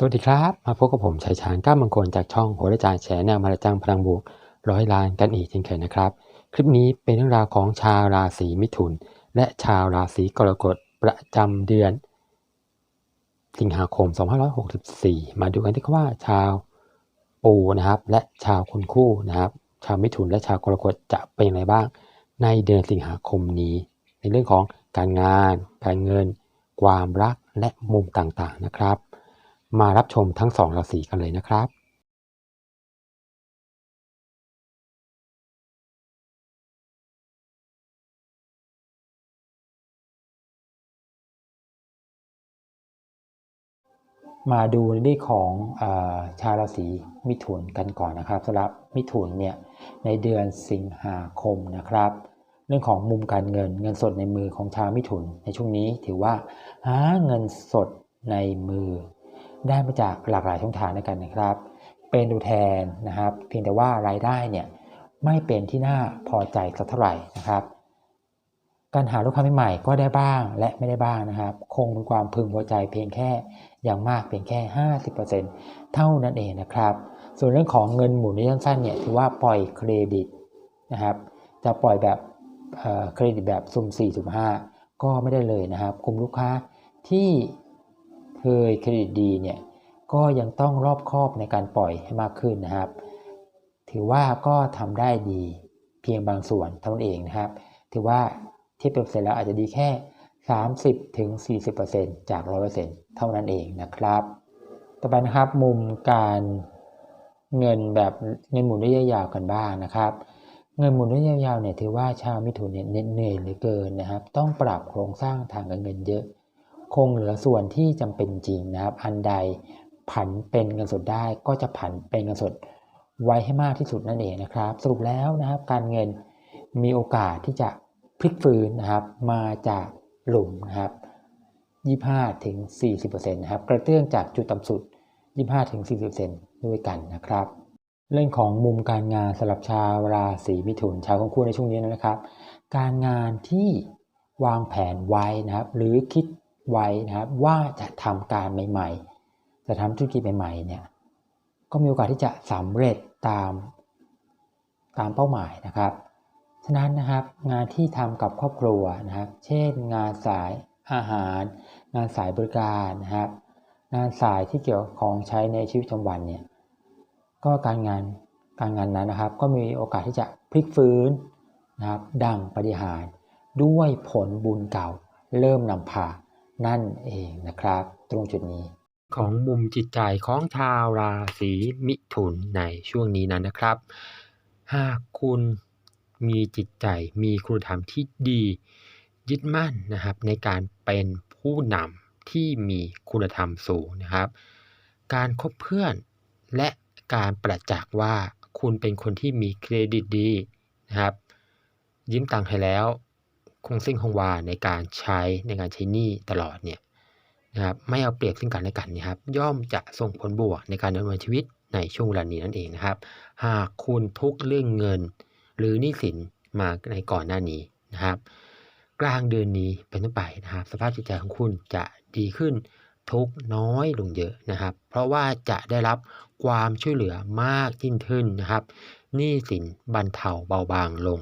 สวัสดีครับ มาพบกับผมชัยชาญก้ามังคลจากช่องโหราจารย์แฉแนวมารจังพลังบวกร้อยล้านกันอีกเช่นเคยนะครับ คลิปนี้เป็นเรื่องราวของชาวราศีมิถุน และชาวราศีกรกฎประจำเดือน สิงหาคม 2564 มาดูกันที่ว่าชาวปูนะครับ และชาวคนคู่นะครับ ชาวมิถุนและชาวกรกฎจะเป็นอย่างไรบ้าง ในเดือนสิงหาคมนี้ ในเรื่องของการงาน การเงิน ความรักและมุมต่างๆนะครับ มารับชมทั้งสองราศีกันเลยนะครับมาดูในเรื่องของอชาวราศีมิถุนกันก่อนนะครับสำหรับมิถุนเนี่ยในเดือนสิงหาคมนะครับ เรื่องของมุมการเงินเงินสดในมือของชาวมิถุนในช่วงนี้ถือว่าหาเงินสดในมือ ได้มาจากหลากหลายช่องทางในกันนะครับ เป็นดูแทนนะครับ เพียงแต่ว่ารายได้เนี่ยไม่เป็นที่น่าพอใจสักเท่าไหร่นะครับ การหาลูกค้าใหม่ๆก็ได้บ้างและไม่ได้บ้างนะครับ คงเป็นความพึงพอใจเพียงแค่อย่างมากเพียงแค่ 50%เท่านั้นเองนะครับ ส่วนเรื่องของเงินหมุนระยะสั้นเนี่ยถือว่าปล่อยเครดิตนะครับ จะปล่อยแบบเเครดิตแบบสุ่ม4สุ่ม5ก็ไม่ได้เลยนะครับกลุ่มลูกค้าที่ เคยเครดิตดีเนี่ยก็ยังต้องรอบคอบในการปล่อยให้มากขึ้นนะครับ ถือว่าก็ทำได้ดีเพียงบางส่วนเท่านั้นเองนะครับ ถือว่าเทียบเป็นเปอร์เซ็นต์แล้วอาจจะดีแค่ 30ถึง40%จาก 100%เท่านั้นเองนะครับ ต่อไปนะครับมุมการเงินแบบเงินหมุนระยะยาวกันบ้างนะครับ เงินหมุนระยะยาวเนี่ยถือว่าชาวมิถุนเนี่ยเหนื่อยเหลือเกินนะครับ ต้องปรับโครงสร้างทางการเงินเยอะ คงเหลือส่วนที่จำเป็นจริงนะครับ อันใดผันเป็นเงินสดได้ก็จะผันเป็นเงินสดไว้ให้มากที่สุดนั่นเองนะครับ สรุปแล้วนะครับการเงินมีโอกาสที่จะพลิกฟื้นนะครับ มาจากหลุมนะครับ 25ถึง40%นะครับกระเตื้องจากจุดต่ำสุด 25ถึง40%ด้วยกันนะครับ เรื่องของมุมการงานสำหรับชาวราศีมิถุนชาวของคู่ในช่วงนี้นะครับ การงานที่วางแผนไว้นะครับ หรือคิด ไว้นะครับว่าจะทำการใหม่ ๆ จะทำธุรกิจใหม่ๆเนี่ยก็มีโอกาสที่จะสำเร็จตามตามเป้าหมายนะครับ ฉะนั้นนะครับงานที่ทำกับครอบครัวนะครับ เช่น งานสายอาหาร งานสายบริการนะครับ งานสายที่เกี่ยวของใช้ในชีวิตประจำวันเนี่ยก็การงานการงานนั้นนะครับ ก็มีโอกาสที่จะพลิกฟื้นนะครับ ดังปฏิหารด้วยผลบุญเก่าเริ่มนำพา นั่นเองนะครับ ตรงจุดนี้ ของมุมจิตใจของชาวราศีมิถุนในช่วงนี้นั้นนะครับ หากคุณมีจิตใจมีคุณธรรมที่ดี ยึดมั่นนะครับ ในการเป็นผู้นำที่มีคุณธรรมสูงนะครับ การคบเพื่อนและการประจักษ์ว่าคุณเป็นคนที่มีเครดิตดีนะครับ ยิ้มตังค์ให้แล้ว คงสิ้นคงวาในการใช้ในการใช้หนี้ตลอดเนี่ยนะครับไม่เอาเปรียบซึ่งกันและกันนะครับ ย่อมจะส่งผลบวกในการดำเนินชีวิตในช่วงเวลานี้นั่นเองนะครับ หากคุณทุกข์เรื่องเงิน หรือหนี้สินมาในก่อนหน้านี้นะครับ กลางเดือนนี้เป็นต้นไปนะครับ สภาพจิตใจของคุณจะดีขึ้นทุกน้อยลงเยอะนะครับ เพราะว่าจะได้รับความช่วยเหลือมากยิ่งขึ้นนะครับหนี้สินบรรเทาเบาบางลง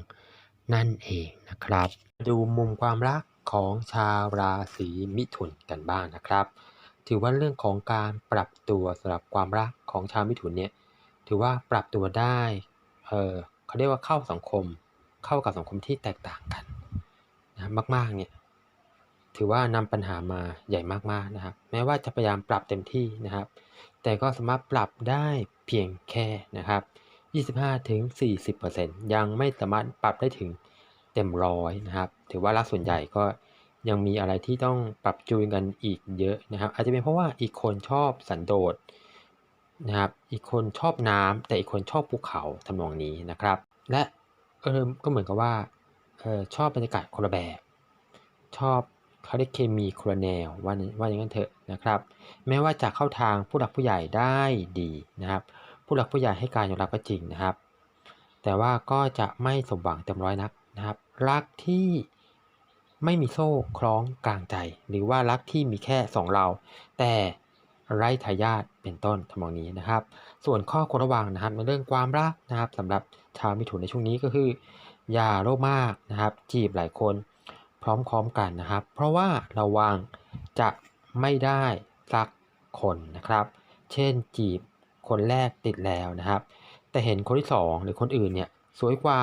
นั่นเองนะครับ ดูมุมความรักของชาวราศีมิถุนกันบ้างนะครับ ถือว่าเรื่องของการปรับตัวสำหรับความรักของชาวมิถุนเนี่ยถือว่าปรับตัวได้เออเขาเรียกว่าเข้าสังคม เข้ากับสังคมที่แตกต่างกันนะมากๆเนี่ยถือว่านำปัญหามาใหญ่มากๆนะครับ แม้ว่าจะพยายามปรับเต็มที่นะครับ แต่ก็สามารถปรับได้เพียงแค่นะครับ 25ถึง40%ยังไม่สามารถปรับได้ถึงเต็มร้อยนะครับ ถือว่าละส่วนใหญ่ก็ยังมีอะไรที่ต้องปรับจูนกันอีกเยอะนะครับ อาจจะเป็นเพราะว่าอีกคนชอบสันโดษนะครับ อีกคนชอบน้ำแต่อีกคนชอบภูเขาทำนองนี้นะครับ และเออก็เหมือนกับว่าเออชอบบรรยากาศคนละแบบ ชอบเขาเรียกเคมีคนละแนวว่าว่าอย่างนั้นเถอะนะครับ แม้ว่าจะเข้าทางผู้หลักผู้ใหญ่ได้ดีนะครับ ผู้หลักผู้ใหญ่ให้การยอมรับก็จริงนะครับ แต่ว่าก็จะไม่สมหวังเต็มร้อยนักนะครับ รักที่ไม่มีโซ่คล้องกลางใจ หรือว่ารักที่มีแค่สองเรา แต่ไร้ทายาทเป็นต้นทำนองนี้นะครับ ส่วนข้อควรระวังนะครับในเรื่องความรักนะครับสำหรับชาวมิถุนในช่วงนี้ก็คือ อย่าโลภมากนะครับ จีบหลายคนพร้อมๆกันนะครับ เพราะว่าระวังจะไม่ได้สักคนนะครับ เช่นจีบ คนแรกติดแล้วนะครับ แต่เห็นคนที่สองหรือคนอื่นเนี่ยสวยกว่า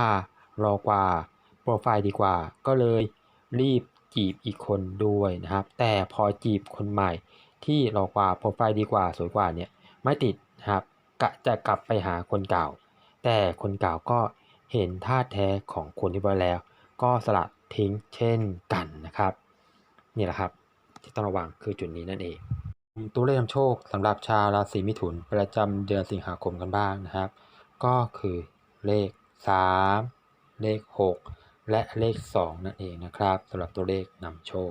รอกว่าโปรไฟล์ดีกว่า ก็เลยรีบจีบอีกคนด้วยนะครับ แต่พอจีบคนใหม่ที่รอกว่าโปรไฟล์ดีกว่า สวยกว่าเนี่ยไม่ติดนะครับกะจะกลับไปหาคนเก่า แต่คนเก่าก็เห็นท่าแท้ของคนที่ไว้แล้ว ก็สลัดทิ้งเช่นกันนะครับนี่แหละครับที่ต้องระวังคือจุดนี้นั่นเอง ตัวเลขนำโชคสำหรับชาวราศีมิถุน ประจำเดือนสิงหาคมกันบ้างนะครับ ก็คือเลข 3 เลข 6 และเลข 2 นั่นเองนะครับสำหรับตัวเลขนำโชค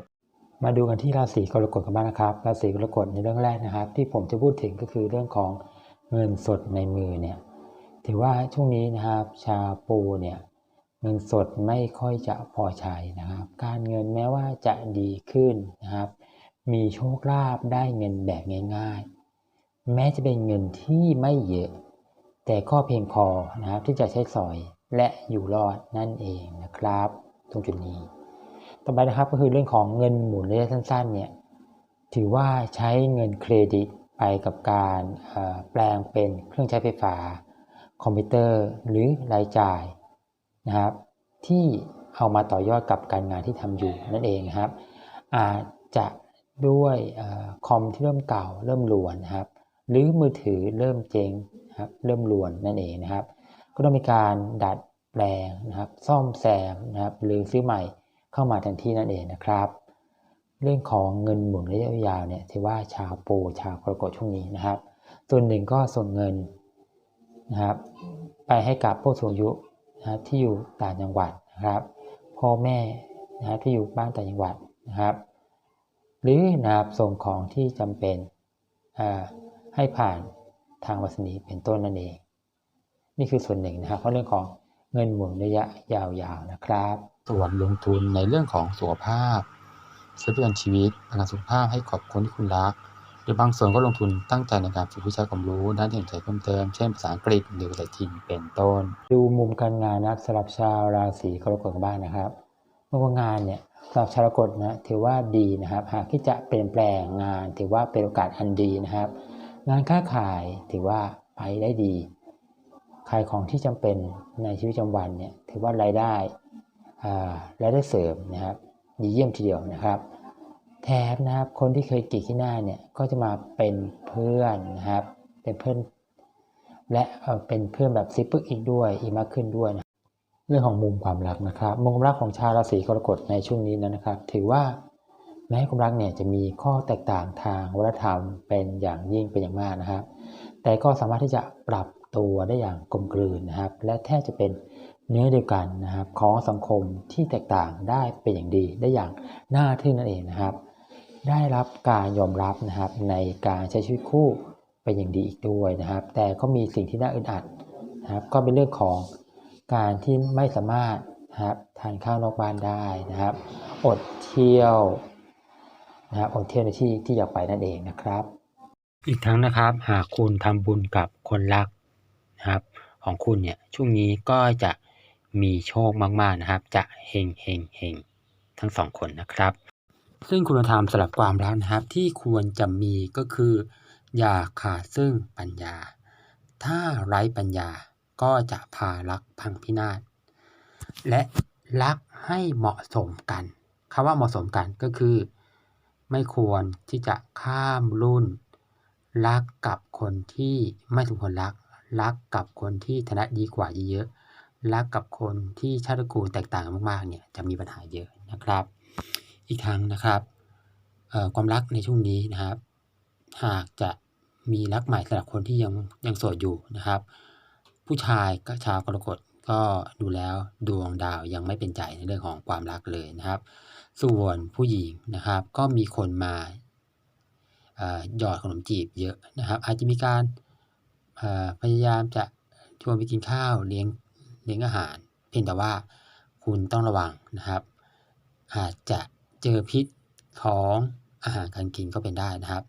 มาดูกันที่ราศีกรกฎกันบ้างนะครับราศีกรกฎในเรื่องแรกนะครับ ที่ผมจะพูดถึงก็คือเรื่องของเงินสดในมือเนี่ยถือว่าช่วงนี้นะครับชาวปูเนี่ยเงินสดไม่ค่อยจะพอใช้นะครับ การเงินแม้ว่าจะดีขึ้นนะครับ มีโชคลาภได้เงินแบบง่าย ๆ แม้จะเป็นเงินที่ไม่เยอะ แต่ก็เพียงพอนะครับที่จะใช้สอยและอยู่รอดนั่นเองนะครับ ตรงจุดนี้ ต่อไปนะครับก็คือเรื่องของเงินหมุนระยะสั้นๆเนี่ยถือว่าใช้เงินเครดิตไปกับการแปลงเป็นเครื่องใช้ไฟฟ้า คอมพิวเตอร์หรือรายจ่ายนะครับที่เอามาต่อยอดกับการงานที่ทำอยู่นั่นเองนะครับ อาจจะ ด้วยคอมที่เริ่มเก่าเริ่มลวนนะครับ หรือมือถือเริ่มเจ๊งนะครับเริ่มลวนนั่นเองนะครับ ก็ต้องมีการดัดแปลงนะครับ ซ่อมแซมนะครับหรือซื้อใหม่เข้ามาทันทีนั่นเองนะครับ เรื่องของเงินหมุนระยะยาวเนี่ยถือว่าชาวโปชาวกรกฎช่วงนี้นะครับ ส่วนหนึ่งก็ส่งเงินนะครับ ไปให้กับผู้สูงอายุนะครับที่อยู่ต่างจังหวัดนะครับพ่อแม่นะครับที่อยู่บ้านต่างจังหวัดนะครับ หรือนะครับส่งของที่จำเป็นให้ผ่านทางวัสนีเป็นต้นนั่นเอง นี่คือส่วนหนึ่งนะครับเพราะเรื่องของเงินหมุนระยะยาวๆนะครับ ส่วนลงทุนในเรื่องของสุขภาพซื้อประกันชีวิตประกันสุขภาพให้ขอบคนที่คุณรัก หรือบางส่วนก็ลงทุนตั้งใจในการฝึกวิชาความรู้ด้านที่สนใจเพิ่มเติม เช่นภาษาอังกฤษหรือภาษาจีนเป็นต้น ดูมุมการงานนะสำหรับชาวราศีกรกฎกันบ้างนะครับเมื่อว่างานเนี่ย สำหรับชาวกรกฎนะถือว่าดีนะครับ หากที่จะเปลี่ยนแปลงงาน ถือว่าเป็นโอกาสอันดีนะครับ งานค้าขายถือว่าไปได้ดีขายของที่จำเป็นในชีวิตประจำวันเนี่ยถือว่ารายได้รายได้เสริมนะครับ ดีเยี่ยมทีเดียวนะครับ แถมนะครับคนที่เคยกีดที่หน้าเนี่ยก็จะมาเป็นเพื่อนนะครับ เป็นเพื่อนและเป็นเพื่อนแบบซิปึกอีกด้วยอีกมากขึ้นด้วยนะ เรื่องของมุมความรักนะครับมุมความรักของชาวราศีกรกฎในช่วงนี้นะครับ ถือว่าแม้ความรักเนี่ยจะมีข้อแตกต่างทางวัฒนธรรมเป็นอย่างยิ่งเป็นอย่างมากนะครับ แต่ก็สามารถที่จะปรับตัวได้อย่างกลมกลืนนะครับ และแทบจะเป็นเนื้อเดียวกันนะครับ ของสังคมที่แตกต่างได้เป็นอย่างดีได้อย่างน่าทึ่งนั่นเองนะครับ ได้รับการยอมรับนะครับในการใช้ชีวิตคู่เป็นอย่างดีอีกด้วยนะครับ แต่ก็มีสิ่งที่น่าอึดอัดนะครับ ก็เป็นเรื่องของ การที่ไม่สามารถนะครับทานข้าวนอกบ้านได้นะครับ อดเที่ยวนะครับอดเที่ยวในที่ที่อยากไปนั่นเองนะครับ อีกทั้งนะครับหากคุณทำบุญกับคนรักนะครับ ของคุณเนี่ยช่วงนี้ก็จะมีโชคมากๆนะครับ จะเฮงเฮงเฮงทั้งสองคนนะครับ ซึ่งคุณธรรมสำหรับความรักนะครับ ที่ควรจะมีก็คือ อย่าขาดซึ่งปัญญา ถ้าไร้ปัญญา ก็จะพารักพังพินาศ และรักให้เหมาะสมกันคำว่าเหมาะสมกันก็คือ ไม่ควรที่จะข้ามรุ่น รักกับคนที่ไม่สมควรรัก รักกับคนที่ฐานะดีกว่าเยอะรักกับคนที่ชาติตระกูลแตกต่างมากๆเนี่ยจะมีปัญหาเยอะนะครับ อีกครั้งนะครับความรักในช่วงนี้นะครับ หากจะมีรักใหม่สำหรับคนที่ยังยังโสดอยู่นะครับ ผู้ชายก็ชาวกรกฎก็ดูแล้วดวงดาวยังไม่เป็นใจในเรื่องของความรักเลยนะครับ ส่วนผู้หญิงนะครับ ก็มีคนมาหยอดขนมจีบเยอะนะครับ อาจจะมีการพยายามจะชวนไปกินข้าวเลี้ยงเลี้ยงอาหาร เพียงแต่ว่าคุณต้องระวังนะครับ อาจจะเจอพิษของอาหารการกินก็เป็นได้นะครับ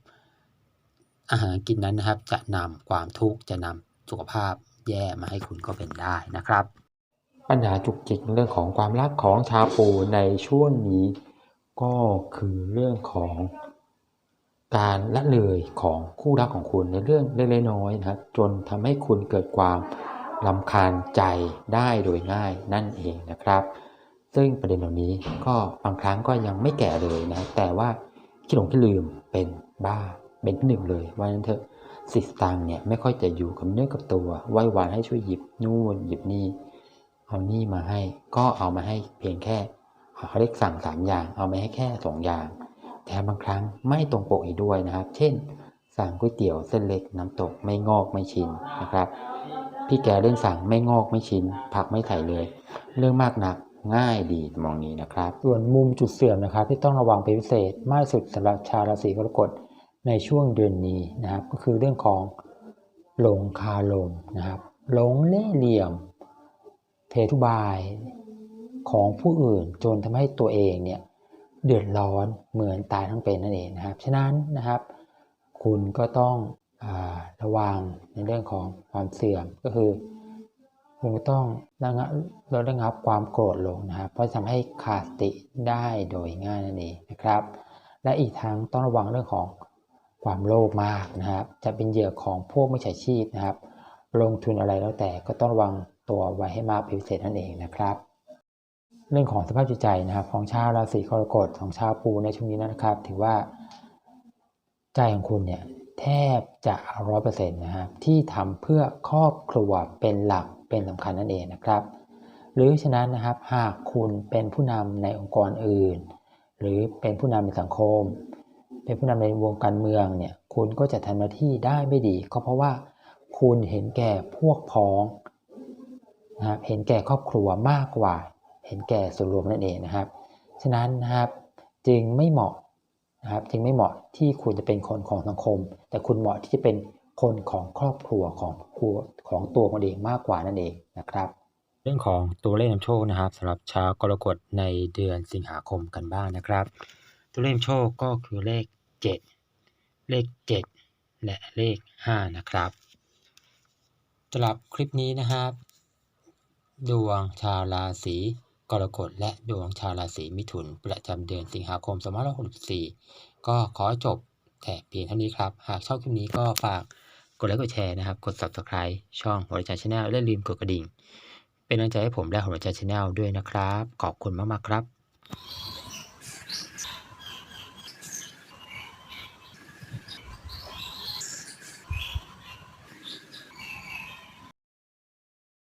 อาหารกินนั้นนะครับจะนำความทุกข์จะนำสุขภาพ แย่มาให้คุณก็เป็นได้นะครับ ปัญหาจุกจิกเรื่องของความรักของชาปูในช่วงนี้ก็คือเรื่องของการละเลยของคู่รักของคุณในเรื่องเล็กๆน้อยๆนะครับจนทำให้คุณเกิดความลำคาญใจได้โดยง่ายนั่นเองนะครับ ซึ่งประเด็นเหล่านี้ก็บางครั้งก็ยังไม่แก่เลยนะแต่ว่าขี้หลงขี้ลืมเป็นบ้าเป็นท์หนึ่งเลยว่านั้นเถอะ สิสตังเนี่ยไม่ค่อยจะอยู่กับเนื้อกับตัวไหว้วานให้ช่วยหยิบนู่นหยิบนี่ เอานี่มาให้ ก็เอามาให้เพียงแค่เขาเรียกสั่งสามอย่าง เอามาให้แค่สองอย่างแถมบางครั้งไม่ตรงปกอีกด้วยนะครับ เช่น สั่งก๋วยเตี๋ยวเส้นเล็กน้ำตกไม่งอกไม่ชินนะครับ พี่แกเรื่องสั่งไม่งอกไม่ชินผักไม่ใส่เลย เรื่องมากหนักง่ายดีมองนี้นะครับ ส่วนมุมจุดเสื่อมนะครับ ที่ต้องระวังเป็นพิเศษมากสุดสำหรับชาวราศีกรกฎ ในช่วงเดือนนี้นะครับ ก็คือเรื่องของหลงคาลมนะครับหลงเล่เหลี่ยมเททุบายของผู้อื่นจนทำให้ตัวเองเนี่ยเดือดร้อนเหมือนตายทั้งเป็นนั่นเองนะครับ ฉะนั้นนะครับ คุณก็ต้องอระวังในเรื่องของความเสื่อมก็คือ คุณก็ต้องระงับลดระงับความโกรธลงนะครับ เพราะจะทำให้ขาดสติได้โดยง่ายนั่นเองนะครับ และอีกทั้งต้องระวังเรื่องของ ความโลภมากนะครับจะเป็นเหยื่อของพวกมิจฉาชีพนะครับ ลงทุนอะไรแล้วแต่ก็ต้องระวังตัวไว้ให้มากเป็นพิเศษนั่นเองนะครับ เรื่องของสภาพจิตใจนะครับของชาวราศีกรกฎของชาวปูในช่วงนี้นะครับ ถือว่าใจของคุณเนี่ยแทบจะร้อยเปอร์เซ็นต์นะครับที่ทำเพื่อครอบครัวเป็นหลักเป็นสำคัญนั่นเองนะครับ หรือฉะนั้นนะครับหากคุณเป็นผู้นำในองค์กรอื่น หรือเป็นผู้นำในสังคม เป็นผู้นำในวงการเมืองเนี่ยคุณก็จะทำหน้าที่ได้ไม่ดี ก็เพราะว่าคุณเห็นแก่พวกพ้องนะครับเห็นแก่ครอบครัวมากกว่า เห็นแก่ส่วนรวมนั่นเองนะครับ ฉะนั้นนะครับจึงไม่เหมาะนะครับจึงไม่เหมาะที่คุณจะเป็นคนของสังคม แต่คุณเหมาะที่จะเป็นคนของครอบครัวของครัวของตัวคุณเองมากกว่านั่นเองนะครับ เรื่องของตัวเลขนำโชคนะครับสำหรับชาวกรกฎในเดือนสิงหาคมกันบ้างนะครับ ตัวเลขนำโชคก็คือเลข 7เลข7และเลข5นะครับสำหรับคลิปนี้นะครับ ดวงชาวราศีกรกฎและดวงชาวราศีมิถุน ประจำเดือนสิงหาคม2564 ก็ขอจบแต่เพียงเท่านี้ครับ หากชอบคลิปนี้ก็ฝากกดไลค์กดแชร์นะครับ กด subscribe ช่องหัวใจชาแนลและลืมกดกระดิ่ง เป็นกำลังใจให้ผมและหัวใจชาแนลด้วยนะครับ ขอบคุณมากๆครับ